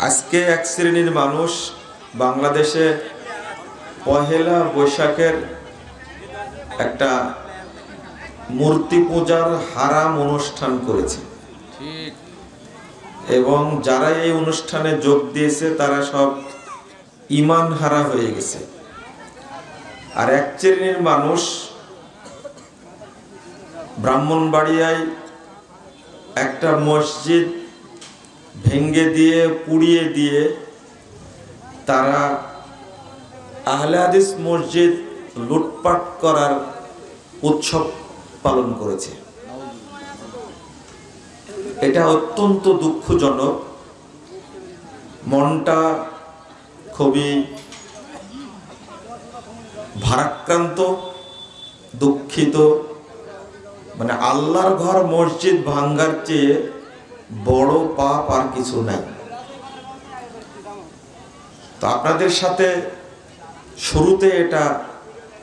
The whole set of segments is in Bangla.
আজকে এক শ্রেণির মানুষ বাংলাদেশে পহেলা বৈশাখের একটা মূর্তি পূজার হারাম অনুষ্ঠান করেছে। ঠিক। এবং যারা এই অনুষ্ঠানে যোগ দিয়েছে তারা সব ইমান হারা হয়ে গেছে। আর এক শ্রেণির মানুষ ব্রাহ্মণবাড়িয়ায় একটা মসজিদ ভেঙ্গে দিয়ে, পুড়িয়ে দিয়ে তারা আহলে হাদিস মসজিদ লুটপাট করার উৎসব পালন করেছে। এটা অত্যন্ত দুঃখজনক। মনটা খুবই ভারাক্রান্ত, দুঃখিত। মানে আল্লাহর ঘর মসজিদ ভাঙ্গার চেয়ে বড় পাপ আর কিছু নাই। তো আপনাদের সাথে শুরুতে এটা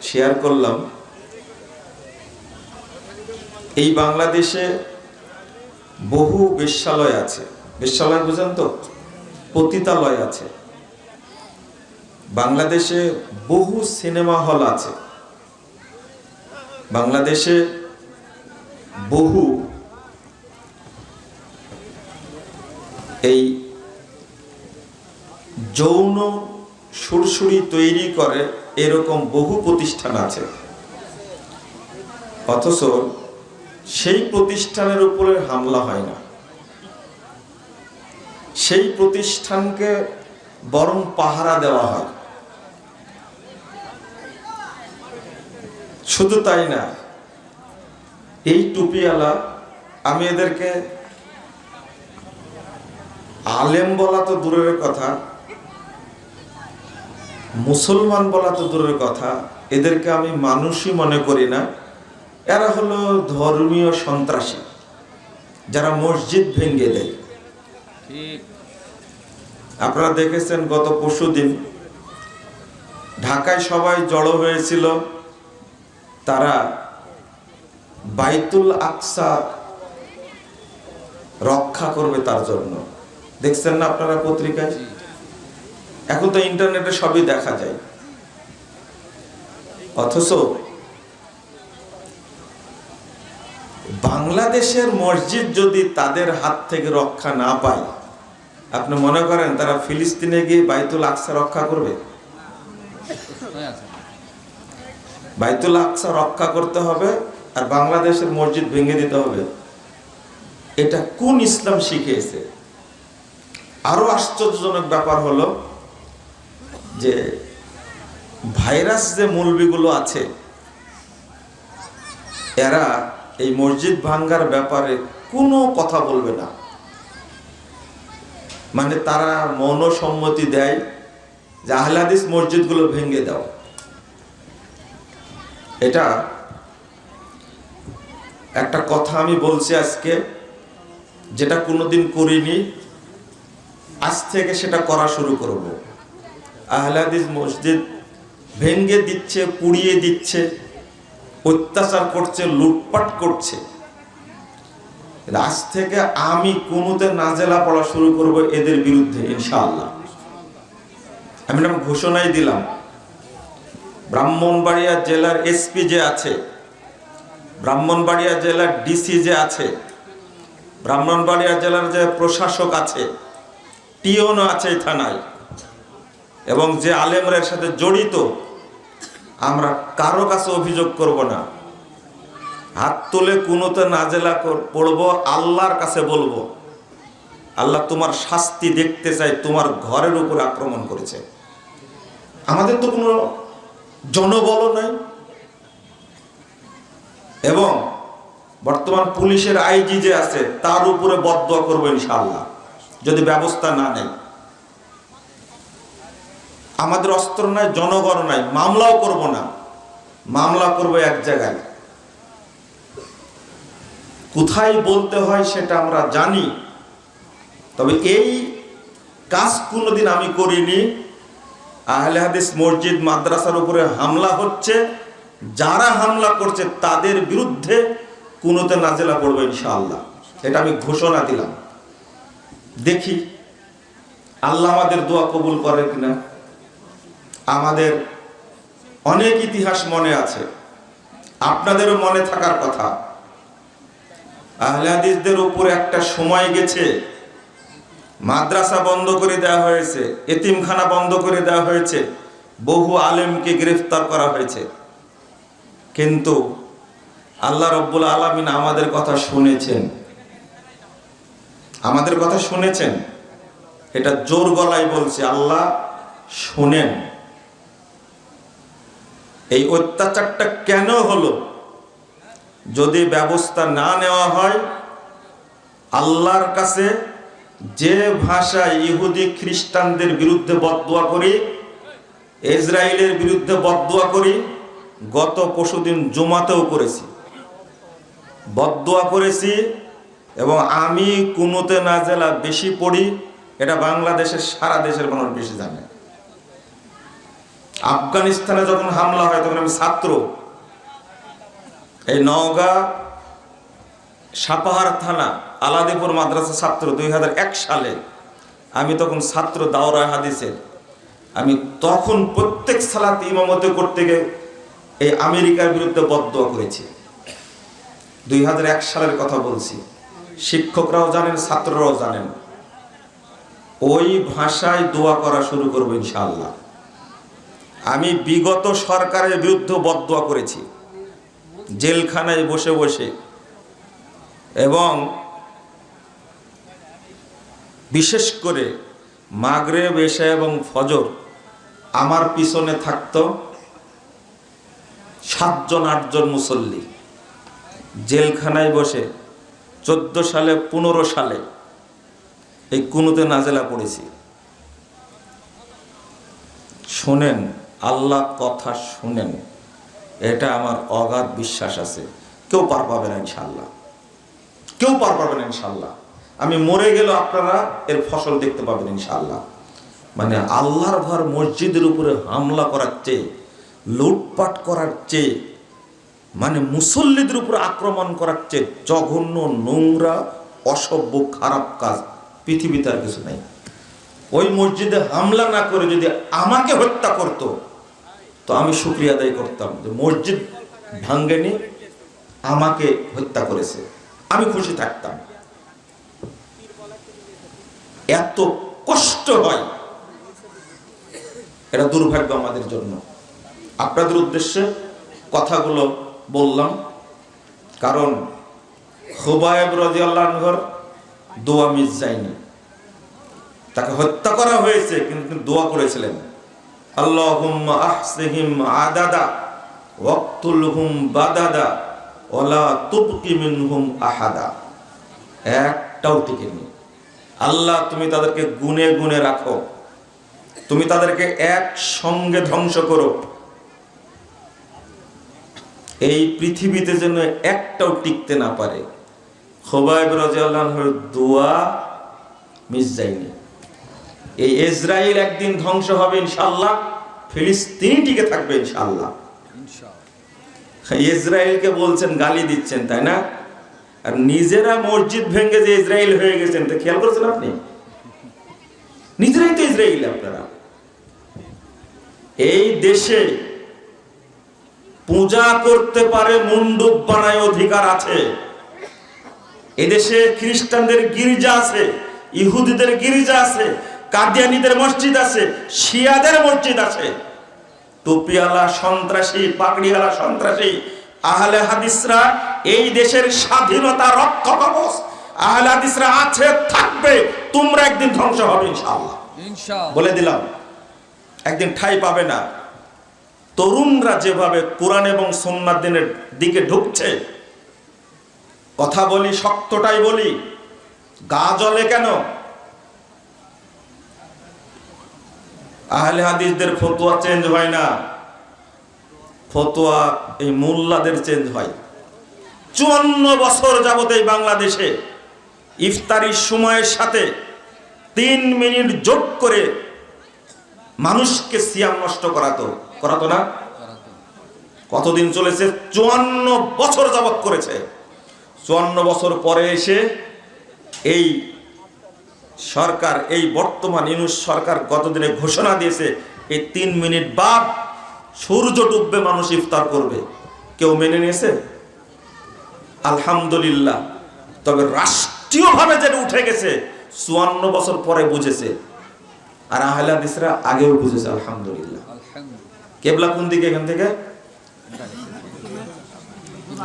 শেয়ার করলাম। এই বাংলাদেশে বহু বেশ্যালয় আছে। বেশ্যালয় বুঝেন তো? পতিতালয় আছে। বাংলাদেশে বহু সিনেমা হল আছে। বাংলাদেশে বহু এই যৌন সুরসুরি তৈরি করে এরকম বহু প্রতিষ্ঠান আছে। অথচ সেই প্রতিষ্ঠানের উপরে হামলা হয় না। সেই প্রতিষ্ঠানকে বরং পাহারা দেওয়া হয়। শুধু তাই না, এই টুপিওয়ালা আমি এদেরকে আলেম বলা তো দূরের কথা মুসলমান বলা তো দূরের কথা এদেরকে আমি মানুষই মনে করি না। এরা হলো ধর্মীয় সন্ত্রাসী যারা মসজিদ ভেঙে দেয়। আপনারা দেখেছেন গত পরশু দিন ঢাকায় সবাই জড়ো হয়েছিল তারা বাইতুল আকসা রক্ষা করবে তার জন্য। দেখছেন না আপনারা পত্রিকায়? এখন তো ইন্টারনেটে সবই দেখা যায়। অথচ বাংলাদেশের মসজিদ যদি তাদের হাত থেকে রক্ষা না পায় আপনি মনে করেন তারা ফিলিস্তিনে গিয়ে বাইতুল আকসা রক্ষা করবে? বাইতুল আকসা রক্ষা করতে হবে আর বাংলাদেশের মসজিদ ভেঙে দিতে হবে। এটা কোন ইসলাম শিখিয়েছে? আরও আশ্চর্যজনক ব্যাপার হলো যে ভাইরাস যে মৌলবিগুলো আছে, এরা এই মসজিদ ভাঙ্গার ব্যাপারে কোনো কথা বলবে না। মানে তারা মনসম্মতি দেয় যে আহলাদিস মসজিদগুলো ভেঙে দাও। এটা একটা কথা আমি বলছি আজকে, যেটা কোনোদিন করিনি। আজ থেকে সেটা করা শুরু করব। আহলাদিস মসজিদ ভেঙ্গে দিচ্ছে, পুড়িয়ে দিচ্ছে, অত্যাচার করছে, লুটপাট করছে। আজ থেকে আমি কোনোতে নাজেলা পড়া শুরু করব এদের বিরুদ্ধে, ইনশাআল্লাহ। আমি না ঘোষণাই দিলাম। ব্রাহ্মণবাড়িয়া জেলার এসপি যে আছে, ব্রাহ্মণবাড়িয়া জেলার ডিসি যে আছে, ব্রাহ্মণবাড়িয়া জেলার যে প্রশাসক আছে টিওনও আছে এই থানায়। এবং যে আলেমরের সাথে জড়িত, আমরা কারও কাছে অভিযোগ করব না। হাত তুলে কোনোতে নাজেলা পড়ব, আল্লাহর কাছে বলব, আল্লাহ তোমার শাস্তি দেখতে চাই তোমার ঘরের উপর আক্রমণ করেছে। আমাদের তো কোনো জনবল নাই। এবং বর্তমান পুলিশের আইজি যে আছে, তার উপরে বদয়া করব ইনশাআল্লাহ। যদি ব্যবস্থা না নেয়। আমাদের অস্ত্র নাই, জনগণ নাই, মামলাও করব না। মামলা করব এক জায়গায়। কোথায় বলতে হয় সেটা আমরা জানি, তবে এই কাজ কোনোদিন আমি করিনি। আহলে হাদিস মসজিদ, মাদ্রাসার উপরে হামলা হচ্ছে। যারা হামলা করছে তাদের বিরুদ্ধে কোনোতে নাজেলা পড়বে ইনশাআল্লাহ। এটা আমি ঘোষণা দিলাম। দেখি, আল্লাহ আমাদের দোয়া কবুল করে কিনা? আমাদের অনেক ইতিহাস মনে আছে, আপনাদেরও মনে থাকার কথা। আহলে হাদিসদের উপরে একটা সময় গেছে, মাদ্রাসা বন্ধ করে দেওয়া হয়েছে, এতিমখানা বন্ধ করে দেওয়া হয়েছে, বহু আলেমকে গ্রেফতার করা হয়েছে। কিন্তু আল্লাহ রব্বুল আলমিন আমাদের কথা শুনেছেন। আমাদের কথা শুনেছেন? এটা জোর গলায় বলছে, আল্লাহ শুনেন। এই অত্যাচারটা কেন হলো? যদি ব্যবস্থা না নেওয়া হয়, আল্লাহর কাছে যে ভাষায় ইহুদি খ্রিস্টানদের বিরুদ্ধে বদুয়া করি, ইসরায়েলের বিরুদ্ধে বদুয়া করি, গত পশুদিন জুমাতেও করেছি। বদুয়া করেছি এবং আমি কুনুতে নাজেলা বেশি পড়ি, এটা বাংলাদেশের সারা দেশের মানুষ বেশি জানে। আফগানিস্তানে যখন হামলা হয়, তখন আমি ছাত্র। এই নওগাঁ সাপাহার থানা, আলাদিপুর মাদ্রাসা ছাত্র দুই হাজার এক সালে। আমি তখন ছাত্র দাওরা হাদিসের। আমি তখন প্রত্যেক সালাতে ইমামতে করতে গিয়ে এই আমেরিকার বিরুদ্ধে বদদোয়া করেছি। দুই হাজার এক সালের কথা বলছি। শিক্ষকরাও জানেন, ছাত্ররাও জানেন। ওই ভাষায় দোয়া করা শুরু করব ইনশাআল্লাহ। আমি বিগত সরকারের বিরুদ্ধে বদদোয়া করেছি। জেলখানায় বসে বসে। এবং বিশেষ করে মাগরেব, এশা এবং ফজর আমার পিছনে থাকত সাতজন, আটজন মুসল্লি। জেলখানায় বসে চোদ্দ সালে, পনেরো সালে এই কুনুতে নাজেলা পড়েছি। শোনেন, আল্লাহ কথা শুনেন। এটা আমার অগাধ বিশ্বাস আছে। কেউ পার পাবে না ইনশাল্লাহ কেউ পার পাবে না ইনশাল্লাহ আমি মরে গেলেও আপনারা এর ফসল দেখতে পাবেন ইনশাল্লাহ মানে আল্লাহর ঘর মসজিদের উপরে হামলা করার চেয়ে, লুটপাট করার চেয়ে মানে মুসল্লিদের উপর আক্রমণ করার চেয়ে জঘন্য, নোংরা, অসভ্য, খারাপ কাজ পৃথিবীতে আর কিছু নাই। ওই মসজিদে হামলা না করে যদি আমাকে হত্যা করত, তো আমি শুক্রিয়া আদায় করতাম যে মসজিদ ভাঙ্গেনি, আমাকে হত্যা করেছে। আমি খুশি থাকতাম। এত কষ্ট হয়। এটা দুর্ভাগ্য আমাদের জন্য। আপনাদের উদ্দেশ্যে কথাগুলো বললাম, কারণ হুবায়েব রাজি আল্লাহর দোয়া মিস যায়নি। তাকে হত্যা করা হয়েছে, কিন্তু দোয়া করেছিলেন। আদাদা ওলা আহাদা। একটাও আল্লাহ, তুমি তাদেরকে গুনে গুনে রাখো। তুমি তাদেরকে এক সঙ্গে ধ্বংস করো। এই পৃথিবীতে যেন একটাও টিকতে না পারে। খোবাইব রাজিয়াল্লাহর দোয়া মিস যায়নি এই ইসরায়েল একদিন ধ্বংস হবে ইনশাল্লাহ ফিলিস্তিনি টিকে থাকবে ইনশাল্লাহ ইসরায়েলকে বলছেন, গালি দিচ্ছেন, তাই না? আর নিজেরা মসজিদ ভেঙে যে ইসরায়েল হয়ে গেছেন তো খেয়াল করেছেন আপনি? নিজেরাই তো ইসরায়েল আপনারা। এই দেশে পূজা করতে পারে মণ্ডপ বানায় অধিকার আছে। এদেশে খ্রিস্টানদের গির্জা আছে ইহুদিদের গির্জা আছে কাদিয়ানিদের মসজিদ আছে শিয়াদের মসজিদ আছে। টুপিওয়ালা সন্ত্রাসী পাগড়িওয়ালা সন্ত্রাসী আহলে হাদিসরা এই দেশের স্বাধীনতা রক্ষা কবচ আহলে হাদিসরা আছে থাকবে তোমরা একদিন ধ্বংস হবে ইনশাআল্লাহ। ইনশাআল্লাহ। বলে দিলাম একদিন ঠাই পাবে না। তরুণরা যেভাবে কোরআন এবং সোমনাথ দিনের দিকে ঢুকছে, কথা বলি শক্তটাই বলি, গা জলে কেন? আহলে হাদিসদের ফতোয়া চেঞ্জ হয় না। ফতোয়া এই মোল্লাদের চেঞ্জ হয়। চুয়ান্ন বছর যাবত এই বাংলাদেশে ইফতারির সময়ের সাথে তিন মিনিট যোগ করে মানুষকে সিয়াম নষ্ট করাতো। করাতো না? কতদিন চলেছে? চুয়ান্ন বছর যাবত করেছে। চুয়ান্ন বছর পরে এসে এই সরকার, এই বর্তমান ইউনুস সরকার গতদিনে ঘোষণা দিয়েছে, এই তিন মিনিট বাদ সূর্য ডুববে, মানুষ ইফতার করবে। কেউ মেনে নিয়েছে? আলহামদুলিল্লাহ। তবে রাষ্ট্রীয়ভাবে যেটা উঠে গেছে, চুয়ান্ন বছর পরে বুঝেছে। আর আহলে হাদিসরা আগেও বুঝেছে, আলহামদুলিল্লাহ। কেবলা কোন দিকে এখান থেকে?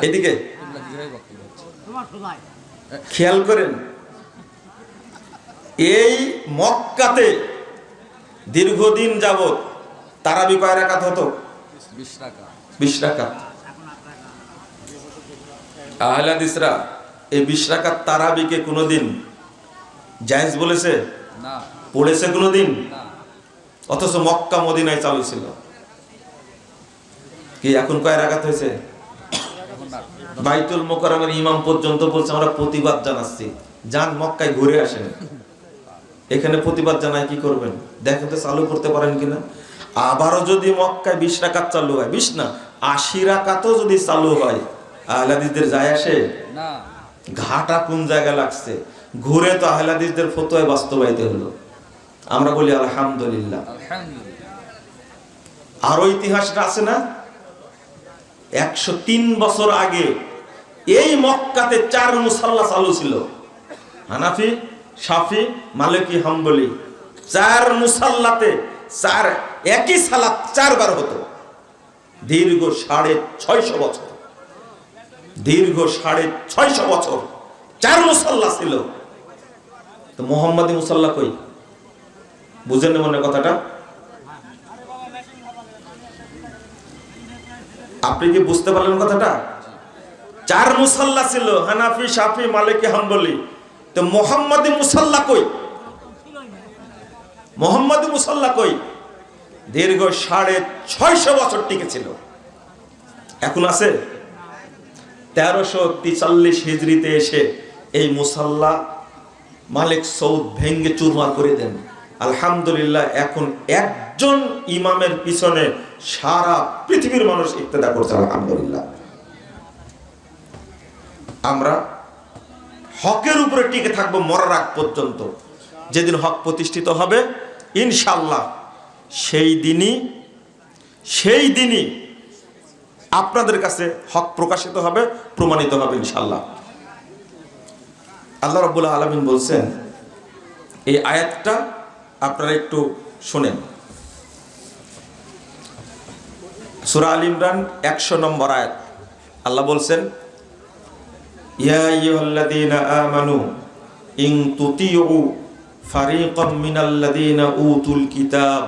এদিকে। খেয়াল করেন এই মক্কাতে দীর্ঘদিন যাবত তারাবি কয় রাকাত হতো? বিশ টাকা বিশ রাকাত। আহলাদিসরা এই বিশ রাকাত তারাবিকে কোনোদিন জায়েজ বলেছে? পড়েছে কোনোদিন? অথচ মক্কা মদিনায় চালু ছিল। কি এখন কয় রাকাত হয়েছে? বাইতুল মোকারমের ইমাম পর্যন্ত বলছে আমরা প্রতিবাদ জানাচ্ছি। যান মক্কায় ঘুরে আসেন। এখানে প্রতিবাদ জানায় কি করবেন? দেখেন তো চালু করতে পারেন কিনা? আবারও যদি মক্কায় বিশ রাকাত চালু হয় বিশ না আশি রাকাতও যদি চালু হয় আহলাদিসদের যায় আসে? ঘাটা কোন জায়গায় লাগছে? ঘুরে তো আহলাদিসদের ফতোয় বাস্তবায়িত হলো। আমরা বলি আলহামদুলিল্লাহ। আরও ইতিহাসটা আছে না? একশো তিন বছর আগে এই মক্কাতে চার মুসাল্লা চালু ছিল। হানাফি সাফি মালিকি, হাম্বলি। চার মুসাল্লাতে চার একই সালাত চারবার হতো। দীর্ঘ সাড়ে ছয়শো বছর। দীর্ঘ সাড়ে ছয়শো বছর চার মুসাল্লা ছিল। তো মোহাম্মদী মুসাল্লা কই? বুঝেন মনে কথাটা? আপনি কি বুঝতে পারলেন কথাটা? চার মুসাল্লা ছিল, হানাফি সাফি মালিকি, হাম্বলি, তো মোহাম্মদী মুসাল্লা কই? মোহাম্মদী মুসাল্লা কই? দীর্ঘ সাড়ে ছয়শো বছর টিকেছিল এখন আছে? তেরোশো তিচাল্লিশ হিজড়িতে এসে এই মুসাল্লা মালিক সৌদ ভেঙ্গে চুরমার করে দেন। আলহামদুলিল্লাহ, এখন একজন ইমামের পিছনে সারা পৃথিবীর মানুষ ইত্তেদা করছে, আলহামদুলিল্লাহ। আমরা হকের উপরে টিকে থাকব মরার আগ পর্যন্ত। যেদিন হক প্রতিষ্ঠিত হবে ইনশাল্লাহ সেই দিনই সেই দিনই আপনাদের কাছে হক প্রকাশিত হবে, প্রমাণিত হবে ইনশাল্লাহ আল্লাহ রব্বুল আলমিন বলছেন, এই আয়াতটা আপনারা একটু শোনেন। সুরা আল ইমরান একশো নম্বর আয়াত। আল্লাহ বলছেন, ইয়া আমানু, ইন তুতিউ ফারিকাম মিনাল্লাযীনা উতুল কিতাব,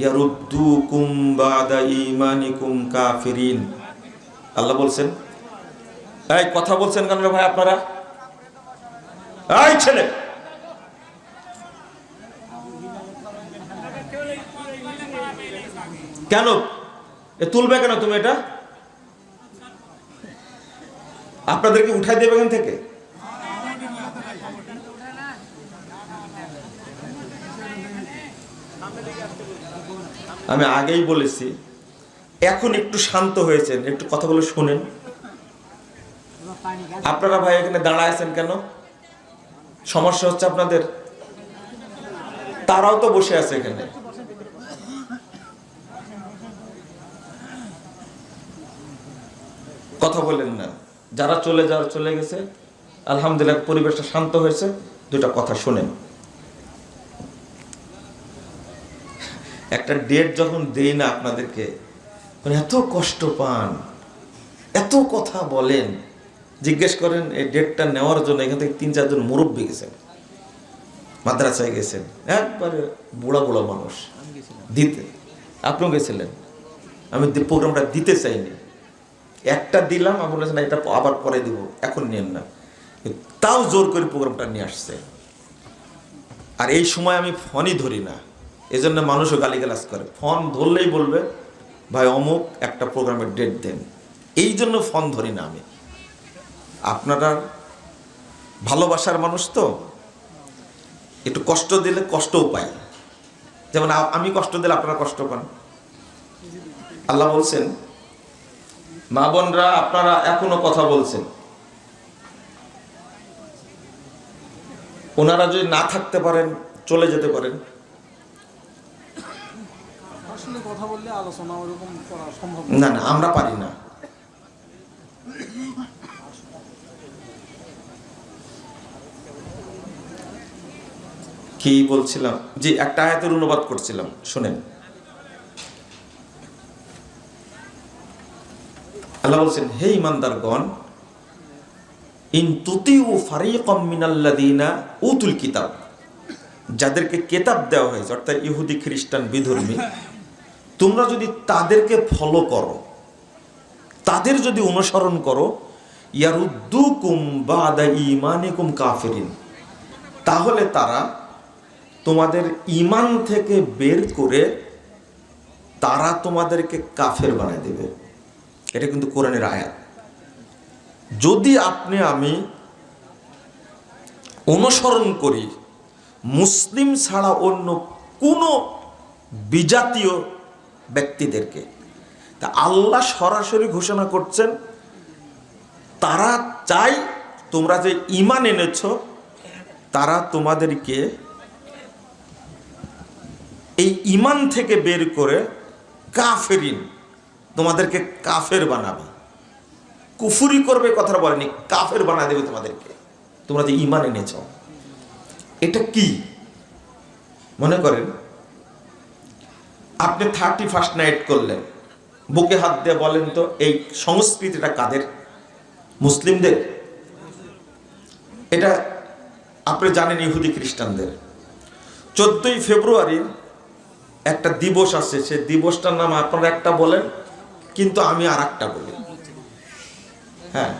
ইয়ারুদ্দুকুম বাদা ঈমানিকুম কাফিরিন। আল্লাহ বলছেন, এই কথা বলছেন কেন ভাই আপনারা? এই ছেলে! কেন? এ তুলবে কেন তুমি এটা? আপনাদেরকে উঠাই দেবে এখান থেকে? আমি আগেই বলেছি, এখন একটু শান্ত হয়েছেন, একটু কথাগুলো শুনেন। আপনারা ভাই এখানে দাঁড়ায় আছেন কেন? সমস্যা হচ্ছে আপনাদের? তারাও তো বসে আছে এখানে। কথা বলেন না। যারা চলে যাওয়ার চলে গেছে, আলহামদুলিল্লাহ পরিবেশটা শান্ত হয়েছে। দুটা কথা শোনেন। একটা ডেট যখন দেই না আপনাদেরকে মানে এত কষ্ট পান, এত কথা বলেন, জিজ্ঞেস করেন এই ডেটটা নেওয়ার জন্য এখান থেকে তিন চারজন মুরব্বী গেছেন, মাদ্রাসায় গেছেন, একবারে বুড়া বুড়া মানুষ, দিতে। আপনিও গেছিলেন। আমি প্রোগ্রামটা দিতে চাইনি। একটা দিলাম, আমি না, এটা আবার পরে দিব, এখন নিয়েন না। তাও জোর করে প্রোগ্রামটা নিয়ে আসছে। আর এই সময় আমি ফোনই ধরি না। এই জন্য মানুষও গালিগালাজ করে। ফোন ধরলেই বলবে, ভাই, অমুক একটা প্রোগ্রামের ডেট দেন। এই জন্য ফোন ধরি না আমি। আপনারা ভালোবাসার মানুষ তো। একটু কষ্ট দিলে কষ্টও পাই। যেমন আমি কষ্ট দিলে আপনারা কষ্ট পান। আল্লাহ বলছেন মা বোনরা আপনারা এখনও কথা বলছেন। ওনারা যদি না থাকতে পারেন চলে যেতে পারেন। আসলে কথা বললে আলোচনা সম্ভব না না আমরা পারি না। কি বলছিলাম? জি একটা আয়াতের অনুবাদ করছিলাম শুনেন। আল্লাহ বলছেন, হে ইমানদারগণ, ইন উতুল কিতাব। যাদেরকে কেতাব দেওয়া হয়েছে, অর্থাৎ ইহুদি, খ্রিস্টান, বিধর্মী, তোমরা যদি তাদেরকে ফলো করো, তাদের যদি অনুসরণ করো কাফিরিন, তাহলে তারা তোমাদের ইমান থেকে বের করে তারা তোমাদেরকে কাফের বানায় দেবে। এটা কিন্তু কোরআনের আয়াত। যদি আপনি আমি অনুসরণ করি, মুসলিম ছাড়া অন্য কোনো বিজাতীয় ব্যক্তিদেরকে, তা আল্লাহ সরাসরি ঘোষণা করছেন, তারা চাই তোমরা যে ইমান এনেছ, তারা তোমাদেরকে এই ইমান থেকে বের করে কাফেরিন তোমাদেরকে কাফের বানাবে। কুফুরি করবে কথা বলেনি, কাফের বানা দেবে তোমাদেরকে। তোমরা যে ইমান এনেছ। এটা কি? মনে করেন, আপনি থার্টি ফার্স্ট নাইট করলেন। বুকে হাত দিয়ে বলেন তো, এই সংস্কৃতিটা কাদের? মুসলিমদের? এটা আপনি জানেন ইহুদি খ্রিস্টানদের। চোদ্দই ফেব্রুয়ারি একটা দিবস আছে, সে দিবসটার নাম আপনারা একটা বলেন কিন্তু আমি আর একটা বলি। হ্যাঁ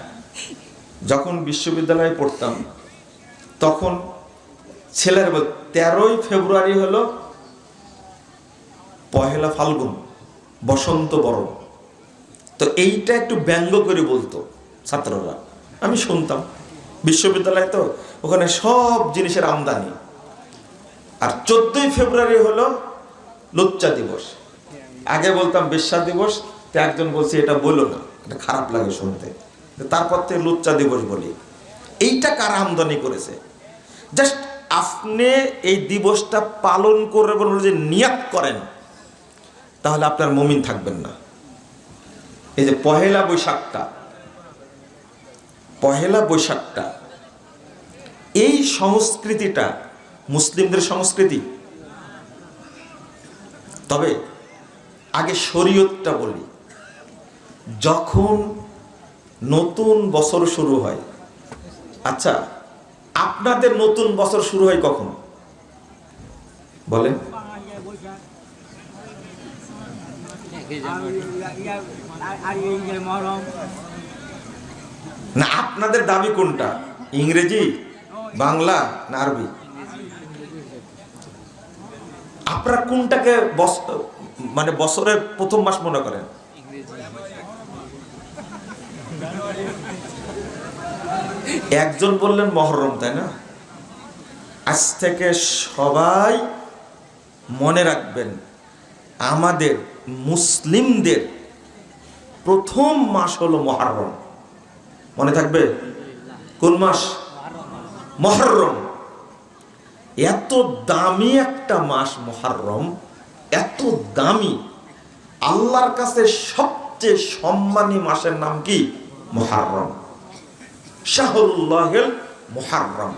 যখন বিশ্ববিদ্যালয়ে পড়তাম, তখন ছেলের তেরোই ফেব্রুয়ারি হলো পহেলা ফাল্গুন, বসন্ত বরণ। তো এইটা একটু ব্যঙ্গ করে বলতো ছাত্ররা। আমি শুনতাম। বিশ্ববিদ্যালয়ে তো ওখানে সব জিনিসের আমদানি। আর চোদ্দই ফেব্রুয়ারি হলো লুচ্চা দিবস। আগে বলতাম বিশ্বা দিবস তো একজন বলছে, এটা বলো না। এটা খারাপ লাগে শুনতে। তারপর থেকে লুচ্চা দিবস বলি। এইটা কারা আমদানি করেছে? জাস্ট আপনি এই দিবসটা পালন করবেন বলে যে নিয়াত করেন, তাহলে আপনার মমিন থাকবেন না। এই যে পহেলা বৈশাখটা পহেলা বৈশাখটা, এই সংস্কৃতিটা মুসলিমদের সংস্কৃতি। তবে আগে শরীয়তটা বলি। যখন নতুন বছর শুরু হয় আচ্ছা আপনাদের নতুন বছর শুরু হয় কখন? বলেন। না, আপনাদের দাবি কোনটা? ইংরেজি, বাংলা না আরবি? আপনারা কোনটাকে মানে বছরের প্রথম মাস মনে করেন? একজন বললেন মহরম, তাই না? আজ থেকে সবাই মনে রাখবেন, আমাদের মুসলিমদের প্রথম মাস হলো মহরম। মনে থাকবে? কোন মাস? মহরম। এত দামি একটা মাস মহরম, এত দামি। আল্লাহর কাছে সবচেয়ে সম্মানী মাসের নাম কি? মহরম। শাহরুল্লাহেল মহরম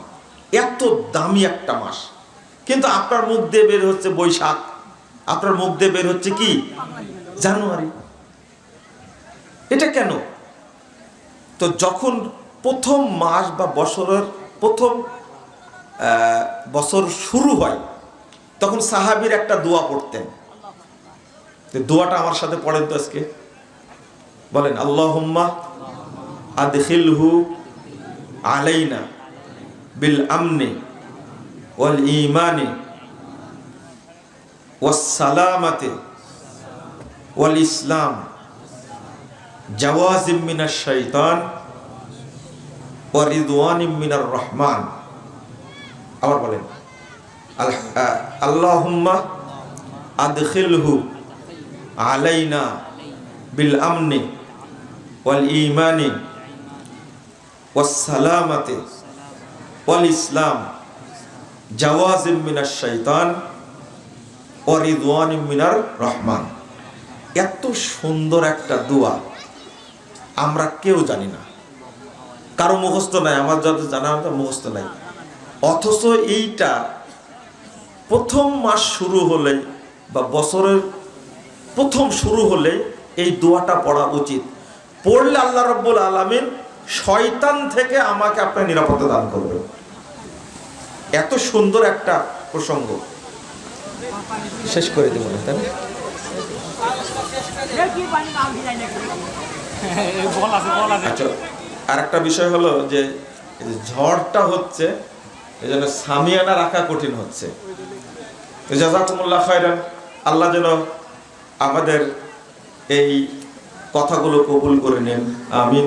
এত দামি একটা মাস। কিন্তু আপনার মুখ দিয়ে বের হচ্ছে বৈশাখ। আপনার মুখ দিয়ে বের হচ্ছে কি? জানুয়ারি। এটা কেন? তো যখন প্রথম মাস বা বছরের প্রথম বছর শুরু হয়, তখন সাহাবির একটা দোয়া পড়তেন। দোয়াটা আমার সাথে পড়েন তো আজকে। বলেন আল্লাহ আদখিলহু আলাইনা বিল আমনি ওয়াল ইমানি ওয়াস সালামাতে ওয়াল ইসলাম জাওয়াজিম মিনাশ শাইতান ওয়া রিদওয়ানিম মিনার রহমান। আবার বলেন আল্লাহুম্মা আদখিলহু আলাইনা বিল আমনি ওয়াল ইমানি ওয়াস সালামাতে ওয়াল ইসলাম জাওয়াজিম মিনার শৈতান ও রিদওয়ান মিনার রহমান এত সুন্দর একটা দোয়া আমরা কেউ জানি না। কারও মুখস্থ নাই, আমার যত জানা মতো মুখস্থ নাই। অথচ এইটা প্রথম মাস শুরু হলে বা বছরের প্রথম শুরু হলে এই দোয়াটা পড়া উচিত। পড়লে আল্লাহ রব্বুল আলমিন শয়তান থেকে আমাকে আপনার নিরাপত্তা দান করবে এত সুন্দর একটা প্রসঙ্গ। শেষ করে দেবো না, তাই আচ্ছা আর একটা বিষয় হলো যে ঝড়টা হচ্ছে, এই জন্য সামিয়ানা রাখা কঠিন হচ্ছে। আল্লাহ যেন আমাদের এই কথাগুলো কবুল করে নেন, আমিন।